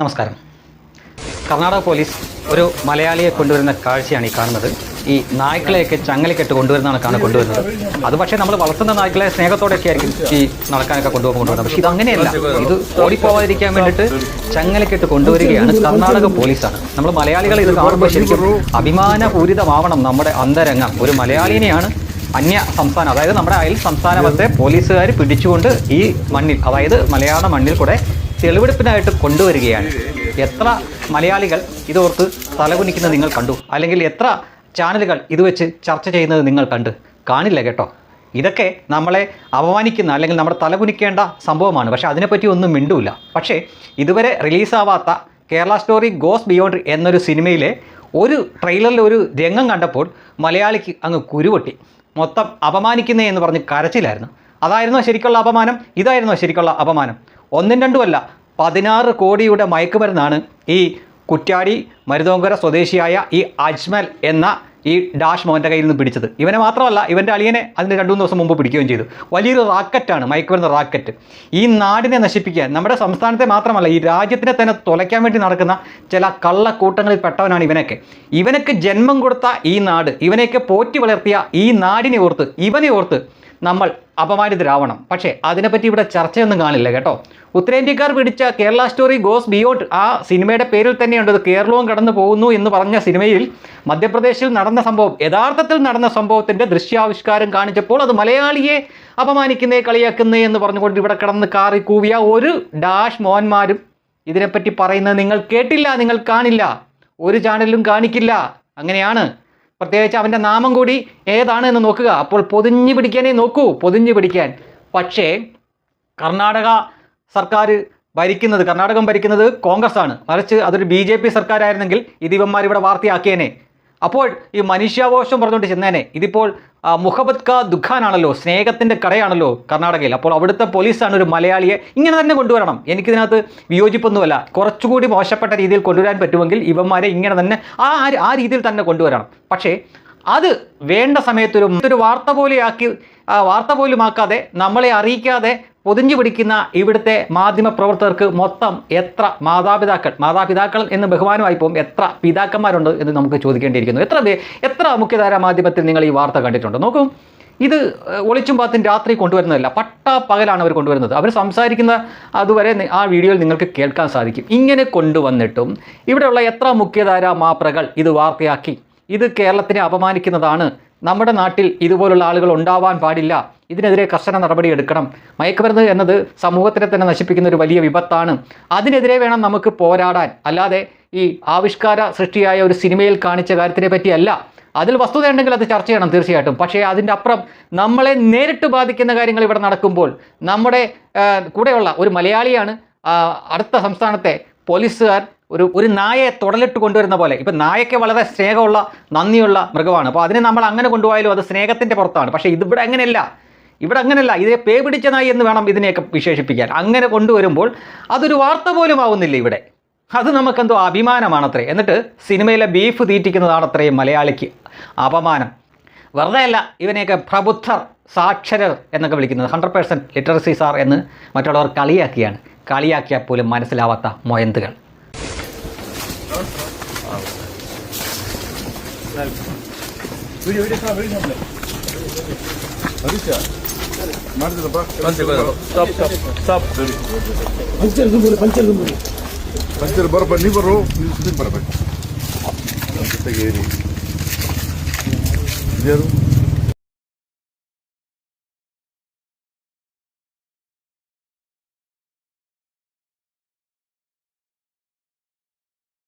നമസ്കാരം. കർണാടക പോലീസ് ഒരു മലയാളിയെ കൊണ്ടുവരുന്ന കാഴ്ചയാണ് ഈ കാണുന്നത്. ഈ നായ്ക്കളെയൊക്കെ ചങ്ങലക്കെട്ട് കൊണ്ടുവരുന്നതാണ് കൊണ്ടുവരുന്നത്. അത് പക്ഷേ നമ്മൾ വളർത്തുന്ന നായ്ക്കളെ സ്നേഹത്തോടെയൊക്കെ ആയിരിക്കും ഈ നടക്കാനൊക്കെ കൊണ്ടുപോകാൻ കൊണ്ടുവരുന്നത്. പക്ഷേ ഇത് അങ്ങനെയല്ല. ഇത് ഓടിപ്പോവാതിരിക്കാൻ വേണ്ടിയിട്ട് ചങ്ങലക്കെട്ട് കൊണ്ടുവരികയാണ് കർണാടക പോലീസാണ്. നമ്മൾ മലയാളികൾ ഇത് കാണുമ്പോൾ ശരിക്കും അഭിമാനപൂരിതമാവണം നമ്മുടെ അന്തരംഗം. ഒരു മലയാളിനെയാണ് അന്യ സംസ്ഥാനം അതായത് നമ്മുടെ അയൽ സംസ്ഥാനത്തെ പോലീസുകാർ പിടിച്ചുകൊണ്ട് ഈ മണ്ണിൽ അതായത് മലയാള മണ്ണിൽ കൂടെ തെളിവെടുപ്പിനായിട്ട് കൊണ്ടുവരികയാണ്. എത്ര മലയാളികൾ ഇതോർത്ത് തലകുനിക്കുന്നത് നിങ്ങൾ കണ്ടു? അല്ലെങ്കിൽ എത്ര ചാനലുകൾ ഇത് വെച്ച് ചർച്ച ചെയ്യുന്നത് നിങ്ങൾ കണ്ട്? കാണില്ല കേട്ടോ. ഇതൊക്കെ നമ്മളെ അപമാനിക്കുന്ന അല്ലെങ്കിൽ നമ്മുടെ തലകുനിക്കേണ്ട സംഭവമാണ്. പക്ഷേ അതിനെപ്പറ്റി ഒന്നും മിണ്ടൂല. പക്ഷേ ഇതുവരെ റിലീസാവാത്ത കേരള സ്റ്റോറി ഗോസ് ബിയോണ്ട് എന്നൊരു സിനിമയിലെ ഒരു ട്രെയിലറിൽ ഒരു രംഗം കണ്ടപ്പോൾ മലയാളിക്ക് അങ്ങ് കുരുവൊട്ടി മൊത്തം അപമാനിക്കുന്നേ എന്ന് പറഞ്ഞ് കരച്ചിലായിരുന്നു. അതായിരുന്നോ ശരിക്കുള്ള അപമാനം? ഇതായിരുന്നോ ശരിക്കുള്ള അപമാനം? ഒന്നും രണ്ടുമല്ല പതിനാറ് കോടിയുടെ മയക്കുമരുന്നാണ് ഈ കുറ്റ്യാടി മരുതോങ്കര സ്വദേശിയായ ഈ അജ്മൽ എന്ന ഈ ഡാഷ് മോന്റെ കയ്യിൽ നിന്ന് പിടിച്ചത്. ഇവനെ മാത്രമല്ല ഇവന്റെ അളിയനെ അതിന് രണ്ടു മൂന്ന് ദിവസം മുമ്പ് പിടിക്കുകയും ചെയ്തു. വലിയൊരു റാക്കറ്റാണ് മയക്കുമരുന്ന് റാക്കറ്റ്. ഈ നാടിനെ നശിപ്പിക്കാൻ നമ്മുടെ സംസ്ഥാനത്തെ മാത്രമല്ല ഈ രാജ്യത്തിനെ തന്നെ തുലയ്ക്കാൻ വേണ്ടി നടക്കുന്ന ചില കള്ളക്കൂട്ടങ്ങളിൽ പെട്ടവനാണ് ഇവനൊക്കെ. ഇവനൊക്കെ ജന്മം കൊടുത്ത ഈ നാട് ഇവനെയൊക്കെ പോറ്റി വളർത്തിയ ഈ നാടിനെ ഓർത്ത് ഇവനെ ഓർത്ത് നമ്മൾ അപമാനിതരാവണം. പക്ഷേ അതിനെപ്പറ്റി ഇവിടെ ചർച്ചയൊന്നും കാണില്ല കേട്ടോ. ഉത്തരേന്ത്യക്കാർ പിടിച്ച കേരള സ്റ്റോറി ഗോസ് ബിയോട്ട് ആ സിനിമയുടെ പേരിൽ തന്നെയുണ്ട്. കേരളവും കടന്നു പോകുന്നു എന്ന് പറഞ്ഞ സിനിമയിൽ മധ്യപ്രദേശിൽ നടന്ന സംഭവം യഥാർത്ഥത്തിൽ നടന്ന സംഭവത്തിന്റെ ദൃശ്യാവിഷ്കാരം കാണിച്ചപ്പോൾ അത് മലയാളിയെ അപമാനിക്കുന്നേ കളിയാക്കുന്നേ എന്ന് പറഞ്ഞുകൊണ്ട് ഇവിടെ കിടന്ന് കാറി കൂവിയ ഒരു ഡാഷ് മോഹന്മാരും ഇതിനെപ്പറ്റി പറയുന്നത് നിങ്ങൾ കേട്ടില്ല നിങ്ങൾ കാണില്ല. ഒരു ചാനലിലും കാണിക്കില്ല. അങ്ങനെയാണ് പ്രത്യേകിച്ച് അവന്റെ നാമം കൂടി ഏതാണ് എന്ന് നോക്കുക. അപ്പോൾ പൊതിഞ്ഞു പിടിക്കാനേ നോക്കൂ പൊതിഞ്ഞു പിടിക്കാൻ. പക്ഷേ കർണാടക സർക്കാർ ഭരിക്കുന്നത് കർണാടകം ഭരിക്കുന്നത് കോൺഗ്രസ് ആണ് മറിച്ച് അതൊരു ബി ജെ പി സർക്കാരായിരുന്നെങ്കിൽ ഈ ഇവന്മാർ ഇവിടെ വാർത്തയാക്കിയേനെ. അപ്പോൾ ഈ മനുഷ്യാവകാശം പറഞ്ഞുകൊണ്ട് ചെന്നേനെ ഇതിപ്പോൾ മുഹബത് കാ ദുഃഖാനാണല്ലോ സ്നേഹത്തിന്റെ കടയാണല്ലോ കർണാടകയിൽ. അപ്പോൾ അവിടുത്തെ പോലീസാണ് ഒരു മലയാളിയെ ഇങ്ങനെ തന്നെ കൊണ്ടുവരണം. എനിക്കിതിനകത്ത് വിയോജിപ്പൊന്നുമല്ല. കുറച്ചുകൂടി മോശപ്പെട്ട രീതിയിൽ കൊണ്ടുവരാൻ പറ്റുമെങ്കിൽ ഇവന്മാരെ ഇങ്ങനെ തന്നെ ആ ആ- രീതിയിൽ തന്നെ കൊണ്ടുവരണം. പക്ഷേ അത് വേണ്ട സമയത്തൊരു ഒരു വാർത്ത പോലെയാക്കി വാർത്ത പോലും ആക്കാതെ നമ്മളെ അറിയിക്കാതെ പൊതിഞ്ഞു പിടിക്കുന്ന ഇവിടുത്തെ മാധ്യമ പ്രവർത്തകർക്ക് മൊത്തം എത്ര മാതാപിതാക്കൾ മാതാപിതാക്കൾ എന്ന് ബഹുമാനമായി പോകും എത്ര പിതാക്കന്മാരുണ്ട് എന്ന് നമുക്ക് ചോദിക്കേണ്ടിയിരിക്കുന്നു. എത്ര എത്ര മുഖ്യധാര മാധ്യമത്തിൽ നിങ്ങൾ ഈ വാർത്ത കണ്ടിട്ടുണ്ട്? നോക്കൂ ഇത് ഒളിച്ചും പാത്തും രാത്രി കൊണ്ടുവരുന്നതല്ല പട്ടാ പകലാണ് അവർ കൊണ്ടുവരുന്നത്. അവർ സംസാരിക്കുന്ന അതുവരെ ആ വീഡിയോയിൽ നിങ്ങൾക്ക് കേൾക്കാൻ സാധിക്കും. ഇങ്ങനെ കൊണ്ടുവന്നിട്ടും ഇവിടെയുള്ള എത്ര മുഖ്യധാര മാപ്രകൾ ഇത് വാർത്തയാക്കി? ഇത് കേരളത്തിനെ അപമാനിക്കുന്നതാണ് നമ്മുടെ നാട്ടിൽ ഇതുപോലുള്ള ആളുകൾ ഉണ്ടാവാൻ പാടില്ല. ഇതിനെതിരെ കർശന നടപടി എടുക്കണം. മയക്കുമരുന്ന് എന്നത് സമൂഹത്തിനെ തന്നെ നശിപ്പിക്കുന്ന ഒരു വലിയ വിപത്താണ്. അതിനെതിരെ വേണം നമുക്ക് പോരാടാൻ. അല്ലാതെ ഈ ആവിഷ്കാര സൃഷ്ടിയായ ഒരു സിനിമയിൽ കാണിച്ച കാര്യത്തിനെ പറ്റിയല്ല. അതിൽ വസ്തുത ഉണ്ടെങ്കിൽ അത് ചർച്ച ചെയ്യണം തീർച്ചയായിട്ടും. പക്ഷേ അതിന്റെ അപ്പുറം നമ്മളെ നേരിട്ട് ബാധിക്കുന്ന കാര്യങ്ങൾ ഇവിടെ നടക്കുമ്പോൾ നമ്മുടെ കൂടെയുള്ള ഒരു മലയാളിയാണ് അടുത്ത സംസ്ഥാനത്തെ പോലീസുകാർ ഒരു ഒരു നായയെ തുടലിട്ട് കൊണ്ടുവരുന്ന പോലെ. ഇപ്പം നായയ്ക്ക് വളരെ സ്നേഹമുള്ള നന്ദിയുള്ള മൃഗമാണ്. അപ്പോൾ അതിനെ നമ്മൾ അങ്ങനെ കൊണ്ടുപോയാലും അത് സ്നേഹത്തിന്റെ പുറത്താണ്. പക്ഷേ ഇതിവിടെ അങ്ങനെയല്ല. ഇവിടെ അങ്ങനെയല്ല. ഇതിനെ പേ പിടിച്ച നായി എന്ന് വേണം ഇതിനെയൊക്കെ വിശേഷിപ്പിക്കാൻ. അങ്ങനെ കൊണ്ടുവരുമ്പോൾ അതൊരു വാർത്ത പോലും ആവുന്നില്ല ഇവിടെ. അത് നമുക്കെന്തോ അഭിമാനമാണത്രേ. എന്നിട്ട് സിനിമയിലെ ബീഫ് തീറ്റിക്കുന്നതാണത്രേ മലയാളിക്ക് അപമാനം. വെറുതെ അല്ല ഇവനെയൊക്കെ പ്രബുദ്ധർ സാക്ഷരർ എന്നൊക്കെ വിളിക്കുന്നത്. ഹൺഡ്രഡ് പേഴ്സന്റ് ലിറ്ററസി സാർ എന്ന് മറ്റുള്ളവർ കളിയാക്കിയാണ് കളിയാക്കിയാൽ പോലും മനസ്സിലാവാത്ത മൊയന്തുകൾ. ಪಂಚರ್ ದುಂಬುರಿ ಪಂಚರ್ ದುಂಬುರಿ ಪಂಚರ್ ಬರಪ್ಪ ನೀ ಬರು ನೀವು ಬರಬೇಕು ಜೊತೆಗೆ ಏರಿ ಯಾರು